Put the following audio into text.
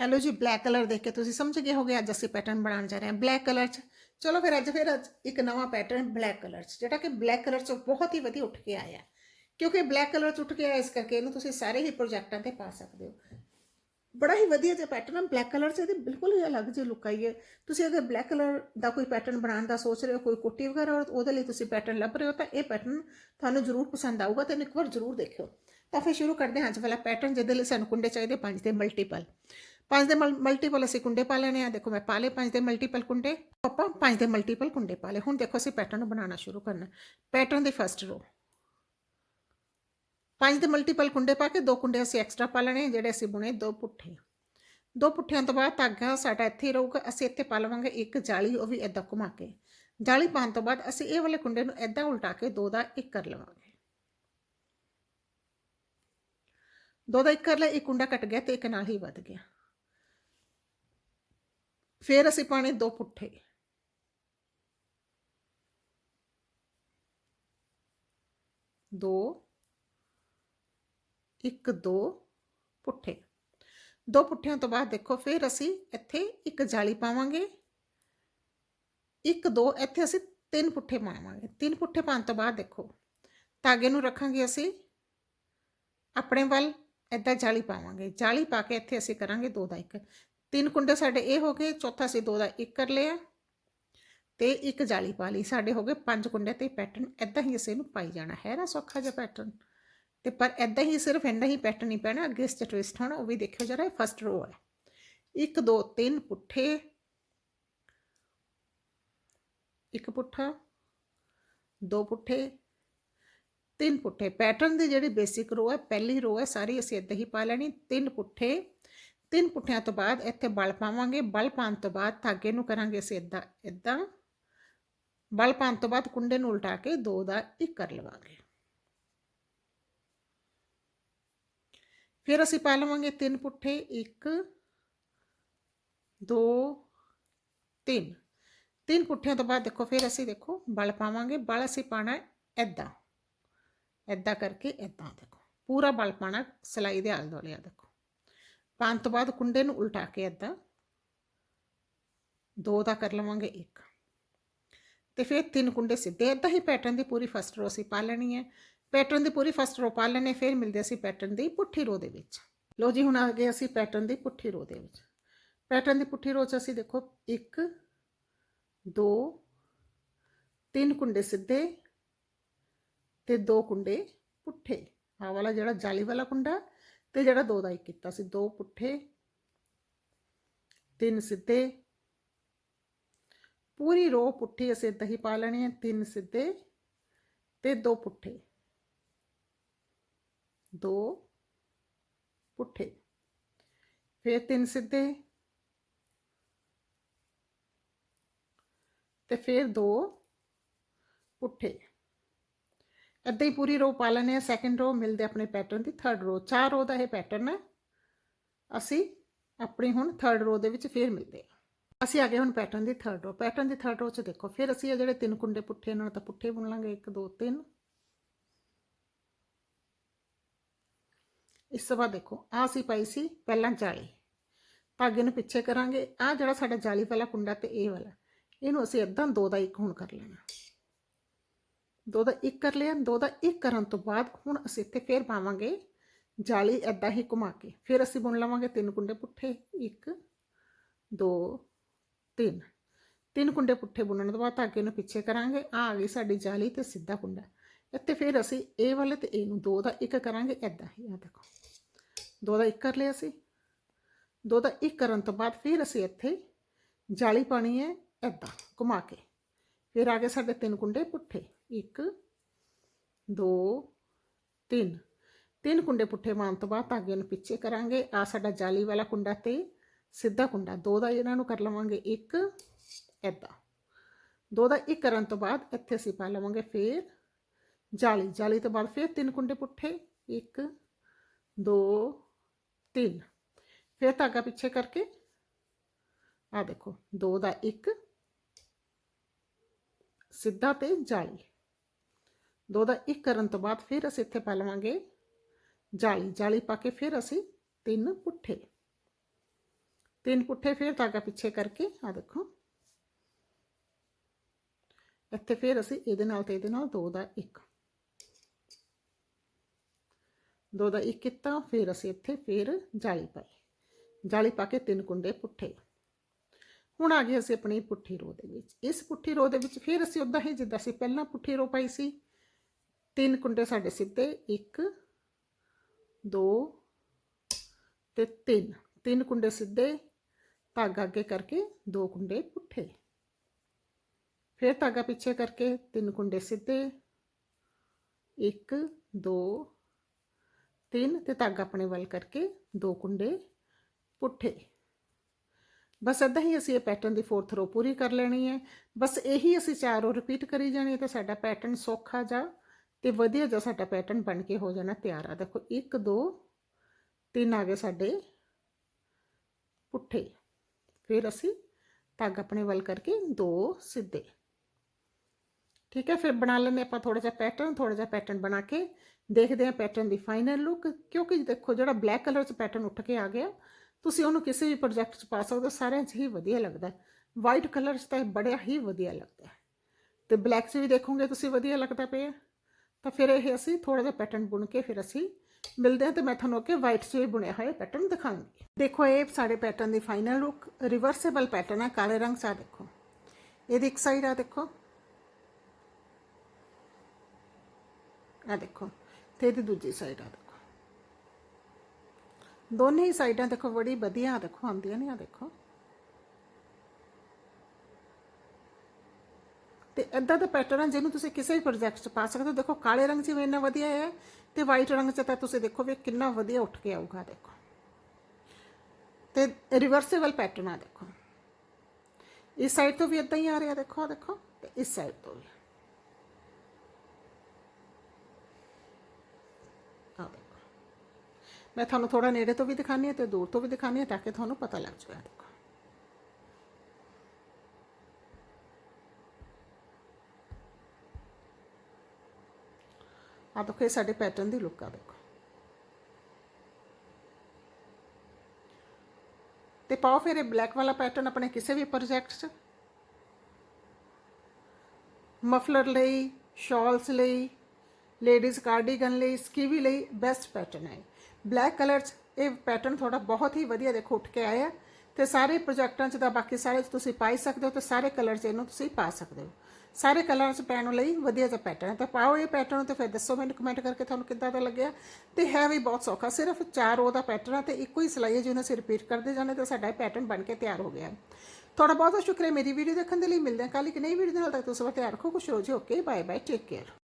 Hello ਜੀ black colour ਦੇਖ ਕੇ ਤੁਸੀਂ ਸਮਝ ਗਏ ਹੋਗੇ, ਅੱਜ ਅਸੀਂ ਪੈਟਰਨ ਬਣਾਉਣ ਜਾ ਰਹੇ ਹਾਂ ਬਲੈਕ ਕਲਰ 'ਚ। ਚਲੋ ਫਿਰ ਅੱਜ ਫਿਰ ਅੱਜ ਇੱਕ ਨਵਾਂ ਪੈਟਰਨ ਬਲੈਕ ਕਲਰ 'ਚ, ਜਿਹੜਾ ਕਿ ਬਲੈਕ ਕਲਰ 'ਚ ਬਹੁਤ ਹੀ ਵਧੀਆ ਉੱਠ ਕੇ ਆਇਆ। ਕਿਉਂਕਿ ਬਲੈਕ ਕਲਰ 'ਚ ਉੱਠ ਕੇ ਆਇਆ, ਇਸ ਕਰਕੇ ਇਹਨੂੰ ਤੁਸੀਂ ਸਾਰੇ ਹੀ ਪ੍ਰੋਜੈਕਟਾਂ ਤੇ ਪਾ ਸਕਦੇ ਹੋ। ਬੜਾ ਹੀ ਵਧੀਆ ਜਿਹਾ ਪੈਟਰਨ ਹੈ ਬਲੈਕ ਕਲਰ 'ਚ ਇਹਦੀ ਬਿਲਕੁਲ ਹੀ ਅਲੱਗ ਜਿਹੀ ਲੁੱਕ ਆਈ ਹੈ। ਤੁਸੀਂ ਅਗਰ ਬਲੈਕ ਕਲਰ ਦਾ ਕੋਈ ਪੈਟਰਨ ਬਣਾਉਣ ਦਾ ਸੋਚ ਰਹੇ ਹੋ, ਕੋਈ ਕੋਟੀ ਵਗੈਰਾ ਔਰ ਉਹਦੇ ਲਈ ਤੁਸੀਂ ਪੈਟਰਨ ਲੱਭ ਰਹੇ ਹੋ, ਤਾਂ ਇਹ ਪੈਟਰਨ ਤੁਹਾਨੂੰ ਜ਼ਰੂਰ ਪਸੰਦ ਆਊਗਾ ਤੇ ਇੱਕ ਵਾਰ ਜ਼ਰੂਰ ਦੇਖਿਓ। ਤਾਂ ਫਿਰ ਸ਼ੁਰੂ ਕਰਦੇ ਹਾਂ ਅੱਜ ਵਾਲਾ ਪੈਟਰਨ ਜਿਹਦੇ ਲਈ ਸਾਨੂੰ ਕੁੰਡੇ ਚਾਹੀਦੇ, ਪੰਜ ਦੇ ਮਲਟੀਪਲ ਪੰਜ ਦੇ ਮਲਟੀਪਲ ਅਸੀਂ ਕੁੰਡੇ ਪਾ ਲੈਣੇ ਆ। ਦੇਖੋ ਮੈਂ ਪਾ ਲਏ, ਪੰਜ ਦੇ ਮਲਟੀਪਲ ਕੁੰਡੇ। ਆਪਾਂ ਪੰਜ ਦੇ ਮਲਟੀਪਲ ਕੁੰਡੇ ਪਾ ਲਏ। ਹੁਣ ਦੇਖੋ ਅਸੀਂ ਪੈਟਰਨ ਬਣਾਉਣਾ ਸ਼ੁਰੂ ਕਰਨਾ। ਪੈਟਰਨ ਦੀ ਫਸਟ ਰੋ ਪੰਜ ਦੇ ਮਲਟੀਪਲ ਕੁੰਡੇ ਪਾ ਕੇ ਦੋ ਕੁੰਡੇ ਅਸੀਂ ਐਕਸਟਰਾ ਪਾ ਲੈਣੇ ਜਿਹੜੇ ਅਸੀਂ ਬੁਣੇ ਦੋ ਪੁੱਠੇ। ਦੋ ਪੁੱਠਿਆਂ ਤੋਂ ਬਾਅਦ ਧਾਗਾ ਸਾਡਾ ਇੱਥੇ ਹੀ ਰਹੂਗਾ। ਅਸੀਂ ਇੱਥੇ ਪਾ ਲਵਾਂਗੇ ਇੱਕ ਜਾਲੀ, ਉਹ ਵੀ ਇਦਾਂ ਘੁਮਾ ਕੇ। ਜਾਲੀ ਪਾਉਣ ਤੋਂ ਬਾਅਦ ਅਸੀਂ ਇਹ ਵਾਲੇ ਕੁੰਡੇ ਨੂੰ ਇਦਾਂ ਉਲਟਾ ਕੇ ਦੋ ਦਾ ਇੱਕ ਕਰ ਲਵਾਂਗੇ। ਦੋ ਦਾ ਇੱਕ ਕਰ ਲਿਆ, ਇੱਕ ਕੁੰਡਾ ਕੱਟ ਗਿਆ ਤੇ ਇੱਕ ਨਾਲ ਹੀ ਵੱਧ ਗਿਆ। ਫਿਰ ਅਸੀਂ ਪਾਣੇ ਦੋ ਪੁੱਠੇ। ਦੋ, ਇੱਕ, ਦੋ ਪੁੱਠੇ। ਦੋ ਪੁੱਠਿਆਂ ਤੋਂ ਬਾਅਦ ਦੇਖੋ, ਫਿਰ ਅਸੀਂ ਇੱਥੇ ਇੱਕ ਜਾਲੀ ਪਾਵਾਂਗੇ। ਇੱਕ, ਦੋ, ਇੱਥੇ ਅਸੀਂ ਤਿੰਨ ਪੁੱਠੇ ਪਾਵਾਂਗੇ। ਤਿੰਨ ਪੁੱਠੇ ਪਾਉਣ ਤੋਂ ਬਾਅਦ ਦੇਖੋ, ਧਾਗੇ ਨੂੰ ਰੱਖਾਂਗੇ ਅਸੀਂ। ਆਪਣੇ ਵੱਲ ਇੱਦਾਂ ਜਾਲੀ ਪਾਵਾਂਗੇ। ਜਾਲੀ ਪਾ ਕੇ ਇੱਥੇ ਅਸੀਂ ਕਰਾਂਗੇ ਦੋ ਦਾ ਇੱਕ। ਤਿੰਨ ਕੁੰਡੇ ਸਾਡੇ ਇਹ ਹੋ ਗਏ, ਚੌਥਾ ਅਸੀਂ ਦੋ ਦਾ ਇੱਕ ਕਰ ਲਿਆ ਤੇ ਇੱਕ ਜਾਲੀ ਪਾ ਲਈ। ਸਾਡੇ ਹੋ ਗਏ ਪੰਜ ਕੁੰਡੇ ਤੇ ਪੈਟਰਨ ਇਦਾਂ ਹੀ ਅਸੀਂ ਇਹਨੂੰ ਪਾਈ ਜਾਣਾ। ਹੈ ਨਾ ਸੌਖਾ ਜਿਹਾ ਪੈਟਰਨ ਤੇ ਪਰ ਇਦਾਂ ਹੀ ਸਿਰਫ ਇੰਨਾ ਹੀ ਪੈਟਰਨ ਹੀ ਪੈਣਾ, ਅੱਗੇ ਇਸ 'ਚ ਟਵਿਸਟ ਹੋਣਾ, ਉਹ ਵੀ ਦੇਖਿਓ ਜਰਾ ਫਸਟ ਰੋ ਹੈ ਇੱਕ, ਦੋ, ਤਿੰਨ ਪੁੱਠੇ। ਇੱਕ ਪੁੱਠਾ, ਦੋ ਪੁੱਠੇ, ਤਿੰਨ ਪੁੱਠੇ। ਪੈਟਰਨ ਦੀ ਜਿਹੜੀ ਬੇਸਿਕ ਰੋ ਹੈ, ਪਹਿਲੀ ਰੋ ਹੈ, ਸਾਰੀ ਅਸੀਂ ਇੱਦਾਂ ਹੀ ਪਾ ਲੈਣੀ। ਤਿੰਨ ਪੁੱਠੇ ਤਿੰਨ ਪੁੱਠਿਆਂ ਤੋਂ ਬਾਅਦ ਇੱਥੇ ਬਲ ਪਾਵਾਂਗੇ। ਬਲ ਪਾਉਣ ਤੋਂ ਬਾਅਦ ਧਾਗੇ ਨੂੰ ਕਰਾਂਗੇ ਅਸੀਂ ਇੱਦਾਂ ਇੱਦਾਂ ਬਲ ਪਾਉਣ ਤੋਂ ਬਾਅਦ ਕੁੰਡੇ ਨੂੰ ਉਲਟਾ ਕੇ ਦੋ ਦਾ ਇੱਕ ਕਰ ਲਵਾਂਗੇ। ਫਿਰ ਅਸੀਂ ਪਾ ਲਵਾਂਗੇ ਤਿੰਨ ਪੁੱਠੇ 1 2 3 ਤਿੰਨ ਪੁੱਠਿਆਂ ਤੋਂ ਬਾਅਦ ਦੇਖੋ, ਫਿਰ ਅਸੀਂ ਦੇਖੋ, ਬਲ ਪਾਵਾਂਗੇ। ਬਲ ਅਸੀਂ ਪਾਣਾ ਐਦਾਂ ਐਦਾਂ ਕਰਕੇ ਐਦਾਂ ਦੇਖੋ। ਪੂਰਾ ਬਲ ਪਾਣਾ ਸਲਾਈ ਦੇ ਆਲੇ ਦੁਆਲੇ ਆ ਦੇਖੋ। ਪਾਉਣ ਤੋਂ ਬਾਅਦ ਕੁੰਡੇ ਨੂੰ ਉਲਟਾ ਕੇ ਐਦਾਂ ਦੋ ਦਾ ਕਰ ਲਵਾਂਗੇ ਇੱਕ ਤੇ ਫਿਰ ਤਿੰਨ ਕੁੰਡੇ ਸਿੱਧੇ ਐਦਾਂ ਹੀ ਪੈਟਰਨ ਦੀ ਪੂਰੀ ਫਸਟ ਰੋ ਅਸੀਂ ਪਾ ਲੈਣੀ ਹੈ ਪੈਟਰਨ ਦੀ ਪੂਰੀ ਫਸਟ ਰੋ ਪਾ ਲੈਣੇ ਫਿਰ ਮਿਲਦੇ ਅਸੀਂ ਪੈਟਰਨ ਦੀ ਪੁੱਠੀ ਰੋ ਦੇ ਵਿੱਚ ਲੋ ਜੀ ਹੁਣ ਆ ਗਏ ਅਸੀਂ ਪੈਟਰਨ ਦੀ ਪੁੱਠੀ ਰੋ ਦੇ ਵਿੱਚ ਪੈਟਰਨ ਦੀ ਪੁੱਠੀ ਰੋ 'ਚ ਅਸੀਂ ਦੇਖੋ 1 2 ਤਿੰਨ ਕੁੰਡੇ ਸਿੱਧੇ ਤੇ ਦੋ ਕੁੰਡੇ ਪੁੱਠੇ ਆ ਵਾਲਾ ਜਿਹੜਾ ਜਾਲੀ ਵਾਲਾ ਕੁੰਡਾ ਤੇ ਜਿਹੜਾ ਦੋ ਦਾ ਇੱਕ ਕੀਤਾ ਸੀ, ਦੋ ਪੁੱਠੇ, ਤਿੰਨ ਸਿੱਧੇ। ਪੂਰੀ ਰੋ ਪੁੱਠੀ ਅਸੀਂ ਏਦਾਂ ਹੀ ਪਾ ਲੈਣੀ ਹੈ, ਤਿੰਨ ਸਿੱਧੇ ਤੇ ਦੋ ਪੁੱਠੇ। ਦੋ ਪੁੱਠੇ। ਫਿਰ ਤਿੰਨ ਸਿੱਧੇ ਤੇ ਫਿਰ ਦੋ ਪੁੱਠੇ। ਇੱਦਾਂ ਹੀ ਪੂਰੀ ਰੋ ਪਾ ਲੈਣੇ ਆ ਸੈਕੰਡ ਰੋ ਮਿਲਦੇ ਆਪਣੇ ਪੈਟਰਨ ਦੀ। ਥਰਡ ਰੋ ਚਾਰ ਰੋ ਦਾ ਇਹ ਪੈਟਰਨ ਹੈ। ਅਸੀਂ ਆਪਣੀ ਹੁਣ ਥਰਡ ਰੋ ਦੇ ਵਿੱਚ ਫਿਰ ਮਿਲਦੇ ਆ ਅਸੀਂ ਆ ਗਏ ਹੁਣ ਪੈਟਰਨ ਦੀ ਥਰਡ ਰੋ ਪੈਟਰਨ ਦੀ ਥਰਡ ਰੋ 'ਚ ਦੇਖੋ। ਫਿਰ ਅਸੀਂ ਇਹ ਜਿਹੜੇ ਤਿੰਨ ਕੁੰਡੇ ਪੁੱਠੇ ਇਹਨਾਂ ਤਾਂ ਪੁੱਠੇ ਬੁਣ ਲਾਂਗੇ। 1 2 3 ਇਸ ਤੋਂ ਬਾਅਦ ਦੇਖੋ ਆ ਅਸੀਂ ਪਾਈ ਸੀ ਪਹਿਲਾਂ ਜਾਲੀ। ਧਾਗੇ ਨੂੰ ਪਿੱਛੇ ਕਰਾਂਗੇ। ਆ ਜਿਹੜਾ ਸਾਡਾ ਜਾਲੀ ਵਾਲਾ ਕੁੰਡਾ ਤੇ ਇਹ ਵਾਲਾ। ਇਹਨੂੰ ਅਸੀਂ ਇਦਾਂ ਦੋ ਦਾ ਇੱਕ ਹੁਣ ਕਰ ਲੈਣਾ। ਦੋ ਦਾ ਇੱਕ ਕਰ ਲਿਆ, ਦੋ ਦਾ ਇੱਕ ਕਰਨ ਤੋਂ ਬਾਅਦ ਹੁਣ ਅਸੀਂ ਇੱਥੇ ਫੇਰ ਪਾਵਾਂਗੇ ਜਾਲੀ ਇਦਾਂ ਹੀ ਘੁਮਾ ਕੇ। ਫਿਰ ਅਸੀਂ ਬੁਣ ਲਵਾਂਗੇ ਤਿੰਨ ਕੁੰਡੇ ਪੁੱਠੇ 1 2 3 ਤਿੰਨ ਕੁੰਡੇ ਪੁੱਠੇ ਬੁਣਨ ਤੋਂ ਬਾਅਦ ਧਾਗੇ ਨੂੰ ਪਿੱਛੇ ਕਰਾਂਗੇ। ਆ ਆ ਗਈ ਸਾਡੀ ਜਾਲੀ ਤੇ ਸਿੱਧਾ ਕੁੰਡਾ। ਇੱਥੇ ਫਿਰ ਅਸੀਂ ਇਹ ਵਾਲੇ ਤੇ ਇਹ ਨੂੰ ਦੋ ਦਾ ਇੱਕ ਕਰਾਂਗੇ ਇਦਾਂ ਹੀ ਆ ਦੇਖੋ। ਦੋ ਦਾ ਇੱਕ ਕਰ ਲਿਆ ਸੀ ਦੋ ਦਾ ਇੱਕ ਕਰਨ ਤੋਂ ਬਾਅਦ ਫਿਰ ਅਸੀਂ ਇੱਥੇ ਜਾਲੀ ਪਾਣੀ ਹੈ ਇਦਾਂ ਘੁਮਾ ਕੇ। ਫਿਰ ਆ ਗਏ ਸਾਡੇ ਤਿੰਨ ਕੁੰਡੇ ਪੁੱਠੇ। 1 2 3 ਤਿੰਨ ਕੁੰਡੇ ਪੁੱਠੇ ਮਾਰਨ ਤੋਂ ਬਾਅਦ ਧਾਗੇ ਨੂੰ ਪਿੱਛੇ ਕਰਾਂਗੇ। ਆ ਸਾਡਾ ਜਾਲੀ ਵਾਲਾ ਕੁੰਡਾ ਤੇ ਸਿੱਧਾ ਕੁੰਡਾ। ਦੋ ਦਾ ਇਹਨਾਂ ਨੂੰ ਕਰ ਲਵਾਂਗੇ ਇੱਕ ਇਦਾਂ ਦੋ ਦਾ ਇੱਕ ਕਰਨ ਤੋਂ ਬਾਅਦ ਇੱਥੇ ਅਸੀਂ ਪਾ ਲਵਾਂਗੇ ਫਿਰ ਜਾਲੀ। ਜਾਲੀ ਤੋਂ ਬਾਅਦ ਫਿਰ ਤਿੰਨ ਕੁੰਡੇ ਪੁੱਠੇ। 1 2 3 ਫਿਰ ਧਾਗਾ ਪਿੱਛੇ ਕਰਕੇ ਆ ਦੇਖੋ, ਦੋ ਦਾ ਇੱਕ, ਸਿੱਧਾ ਤੇ ਜਾਲੀ। ਦੋ ਦਾ ਇੱਕ ਕਰਨ ਤੋਂ ਬਾਅਦ ਫਿਰ ਅਸੀਂ ਇੱਥੇ ਪਾ ਲਵਾਂਗੇ ਜਾਲੀ ਜਾਲੀ ਪਾ ਕੇ ਫਿਰ ਅਸੀਂ ਤਿੰਨ ਪੁੱਠੇ। ਤਿੰਨ ਪੁੱਠੇ ਫਿਰ ਧਾਗਾ ਪਿੱਛੇ ਕਰਕੇ ਆ ਦੇਖੋ। ਇੱਥੇ ਫਿਰ ਅਸੀਂ ਇਹਦੇ ਨਾਲ ਤੇ ਇਹਦੇ ਨਾਲ ਦੋ ਦਾ ਇੱਕ। ਦੋ ਦਾ ਇੱਕ ਕੀਤਾ, ਫਿਰ ਅਸੀਂ ਇੱਥੇ ਫਿਰ ਜਾਲੀ ਪਾਈ ਜਾਲੀ ਪਾ ਕੇ ਤਿੰਨ ਕੁੰਡੇ ਪੁੱਠੇ। ਹੁਣ ਆ ਗਏ ਅਸੀਂ ਆਪਣੀ ਪੁੱਠੀ ਰੋ ਦੇ ਵਿੱਚ। ਇਸ ਪੁੱਠੀ ਰੋ ਦੇ ਵਿੱਚ ਫਿਰ ਅਸੀਂ ਉਦਾਂ ਹੀ ਜਿੱਦਾਂ ਅਸੀਂ ਪਹਿਲਾਂ ਪੁੱਠੀ ਰੋ ਪਾਈ ਸੀ ਤਿੰਨ ਕੁੰਡੇ ਸਾਡੇ ਸਿੱਧੇ 1 2 ਤੇ 3 ਤਿੰਨ ਕੁੰਡੇ ਸਿੱਧੇ, ਧਾਗਾ ਅੱਗੇ ਕਰਕੇ ਦੋ ਕੁੰਡੇ ਪੁੱਠੇ। ਫਿਰ ਧਾਗਾ ਪਿੱਛੇ ਕਰਕੇ ਤਿੰਨ ਕੁੰਡੇ ਸਿੱਧੇ 1 2 3 ਤੇ ਧਾਗਾ ਆਪਣੇ ਵੱਲ ਕਰਕੇ ਦੋ ਕੁੰਡੇ ਪੁੱਠੇ। ਬਸ ਇਦਾਂ ਹੀ ਅਸੀਂ ਇਹ ਪੈਟਰਨ ਦੀ ਫੋਰਥ ਰੋ ਪੂਰੀ ਕਰ ਲੈਣੀ ਹੈ। ਬਸ ਇਹੀ ਅਸੀਂ ਚਾਰ ਰੋ ਰਿਪੀਟ ਕਰੀ ਜਾਣੀ ਹੈ ਤਾਂ ਸਾਡਾ ਪੈਟਰਨ ਸੌਖਾ ਜਾ ਤੇ ਵਧੀਆ ਜਿਹਾ ਸਾਡਾ ਪੈਟਰਨ ਬਣ ਕੇ ਹੋ ਜਾਣਾ ਤਿਆਰ ਆ। ਦੇਖੋ 1 2 3 ਆ ਗਏ ਸਾਡੇ ਪੁੱਠੇ। ਫਿਰ ਅਸੀਂ ਧਾਗਾ ਆਪਣੇ ਵੱਲ ਕਰਕੇ ਦੋ ਸਿੱਧੇ। ਠੀਕ ਹੈ, ਫਿਰ ਬਣਾ ਲੈਂਦੇ ਆਪਾਂ ਥੋੜਾ ਜਿਹਾ ਪੈਟਰਨ ਥੋੜਾ ਜਿਹਾ ਪੈਟਰਨ ਬਣਾ ਕੇ ਦੇਖਦੇ ਹਾਂ ਪੈਟਰਨ ਦੀ ਫਾਈਨਲ ਲੁੱਕ ਕਿਉਂਕਿ ਦੇਖੋ, ਜਿਹੜਾ ਬਲੈਕ ਕਲਰ 'ਚ ਪੈਟਰਨ ਉੱਠ ਕੇ ਆ ਗਿਆ, ਤੁਸੀਂ ਉਹਨੂੰ ਕਿਸੇ ਵੀ ਪ੍ਰੋਜੈਕਟ 'ਚ ਪਾ ਸਕਦੇ ਹੋ, ਸਾਰਿਆਂ 'ਚ ਹੀ ਵਧੀਆ ਲੱਗਦਾ ਵਾਈਟ ਕਲਰ 'ਚ ਤਾਂ ਇਹ ਬੜਿਆ ਹੀ ਵਧੀਆ ਲੱਗਦਾ ਹੈ। ਤੇ ਬਲੈਕ 'ਚ ਵੀ ਦੇਖੋਗੇ, ਤੁਸੀਂ ਵਧੀਆ ਲੱਗਦਾ ਪਿਆ ਤਾਂ ਫਿਰ ਇਹ ਅਸੀਂ ਥੋੜਾ ਜਿਹਾ ਪੈਟਰਨ ਬੁਣ ਕੇ ਫਿਰ ਅਸੀਂ ਮਿਲਦੇ ਹਾਂ ਤੇ ਮੈਂ ਤੁਹਾਨੂੰ ਅੱਗੇ ਵਾਈਟ 'ਚ ਵੀ ਬੁਣਿਆ ਹੋਇਆ ਪੈਟਰਨ ਦਿਖਾਉਂਗੀ। ਦੇਖੋ ਇਹ ਸਾਡੇ ਪੈਟਰਨ ਦੀ ਫਾਈਨਲ ਲੁੱਕ ਰਿਵਰਸੇਬਲ ਪੈਟਰਨ ਹੈ ਕਾਲੇ ਰੰਗ 'ਚ ਆ ਦੇਖੋ। ਇਹਦੀ ਇੱਕ ਸਾਈਡ ਆ ਦੇਖੋ। ਆ ਦੇਖੋ ਤੇ ਇਹਦੀ ਦੂਜੀ ਸਾਈਡ ਆ ਦੇਖੋ। ਦੋਨੇ ਹੀ ਸਾਈਡਾਂ ਦੇਖੋ, ਬੜੀ ਵਧੀਆ ਦੇਖੋ, ਆਉਂਦੀਆਂ ਨੇ, ਆ ਦੇਖੋ। ਤੇ ਇਦਾਂ ਦਾ ਪੈਟਰਨ ਹੈ ਜਿਹਨੂੰ ਤੁਸੀਂ ਕਿਸੇ ਵੀ ਪ੍ਰੋਜੈਕਟ 'ਚ ਪਾ ਸਕਦੇ ਹੋ ਦੇਖੋ ਕਾਲੇ ਰੰਗ 'ਚ ਵੀ ਇੰਨਾ ਵਧੀਆ ਹੈ ਤੇ ਵਾਈਟ ਰੰਗ 'ਚ ਤਾਂ ਤੁਸੀਂ ਦੇਖੋ ਵੀ ਕਿੰਨਾ ਵਧੀਆ ਉੱਠ ਕੇ ਆਊਗਾ ਦੇਖੋ ਤੇ ਰਿਵਰਸੇਬਲ ਪੈਟਰਨ ਆ ਦੇਖੋ ਇਸ ਸਾਈਡ ਤੋਂ ਵੀ ਇਦਾਂ ਹੀ ਆ ਰਿਹਾ ਦੇਖੋ ਆਹ ਦੇਖੋ ਤੇ ਇਸ ਸਾਈਡ ਤੋਂ ਵੀ ਆ ਦੇਖੋ ਮੈਂ ਤੁਹਾਨੂੰ ਥੋੜਾ ਨੇੜੇ ਤੋਂ ਵੀ ਦਿਖਾਣੀ ਹੈ ਤੇ ਦੂਰ ਤੋਂ ਵੀ ਦਿਖਾਣੀ ਹੈ ਤਾਂ ਕਿ ਤੁਹਾਨੂੰ ਪਤਾ ਲੱਗ ਜਾਵੇ ਦੇਖੋ ਆ ਦੇਖੋ ਸਾਡੇ ਪੈਟਰਨ ਦੀ ਲੁੱਕ ਆ, ਦੇਖੋ। ਤੇ ਪਾਓ ਫਿਰ ਇਹ ਬਲੈਕ ਵਾਲਾ ਪੈਟਰਨ ਆਪਣੇ ਕਿਸੇ ਵੀ ਪ੍ਰੋਜੈਕਟ 'ਚ। ਮਫਲਰ ਲਈ ਸ਼ਾਲਸ ਲਈ ਲੇਡੀਜ਼ ਕਾਰਡੀਗਨ ਲਈ ਸਕੀਵੀ ਲਈ ਬੈਸਟ ਪੈਟਰਨ ਹੈ ਬਲੈਕ ਕਲਰ 'ਚ ਇਹ ਪੈਟਰਨ ਤੁਹਾਡਾ ਬਹੁਤ ਹੀ ਵਧੀਆ ਦੇਖੋ, ਉੱਠ ਕੇ ਆਇਆ ਤੇ ਸਾਰੇ ਪ੍ਰੋਜੈਕਟਾਂ 'ਚ ਤਾਂ ਬਾਕੀ ਸਾਰੇ 'ਚ ਤੁਸੀਂ ਪਾਈ ਸਕਦੇ ਹੋ ਤੇ ਸਾਰੇ ਕਲਰ 'ਚ ਇਹਨੂੰ ਤੁਸੀਂ ਪਾ ਸਕਦੇ ਹੋ। ਸਾਰੇ ਕਲਰਾਂ 'ਚ ਪੈਣ ਲਈ ਵਧੀਆ ਜਿਹਾ ਪੈਟਰਨ ਹੈ। ਤਾਂ ਪਾਓ ਇਹ ਪੈਟਰਨ ਤੇ ਫਿਰ ਦੱਸੋ ਮੈਨੂੰ ਕਮੈਂਟ ਕਰਕੇ ਤੁਹਾਨੂੰ ਕਿੱਦਾਂ ਦਾ ਲੱਗਿਆ। ਤੇ ਹੈ ਵੀ ਬਹੁਤ ਸੌਖਾ, ਸਿਰਫ ਚਾਰ ਰੋ ਦਾ ਪੈਟਰਨ ਹੈ ਤੇ ਇੱਕੋ ਹੀ ਸਿਲਾਈ ਹੈ ਜਿਹਨੂੰ ਅਸੀਂ ਰਿਪੀਟ ਕਰਦੇ ਜਾਂਦੇ ਤਾਂ ਸਾਡਾ ਇਹ ਪੈਟਰਨ ਬਣ ਕੇ ਤਿਆਰ ਹੋ ਗਿਆ ਤੁਹਾਡਾ ਬਹੁਤ ਬਹੁਤ ਸ਼ੁਕਰੀਆ। ਮੇਰੀ ਵੀਡੀਓ ਦੇਖਣ ਦੇ ਲਈ ਮਿਲਦੇ ਹਾਂ ਕੱਲ੍ਹ ਇੱਕ ਨਈ ਵੀਡੀਓ ਦੇ ਨਾਲ ਤੱਕ ਤੁਸੀਂ ਸਭ ਧਿਆਨ ਰੱਖੋ, ਖੁਸ਼ ਰਹੋ ਜੀ। Okay bye bye take care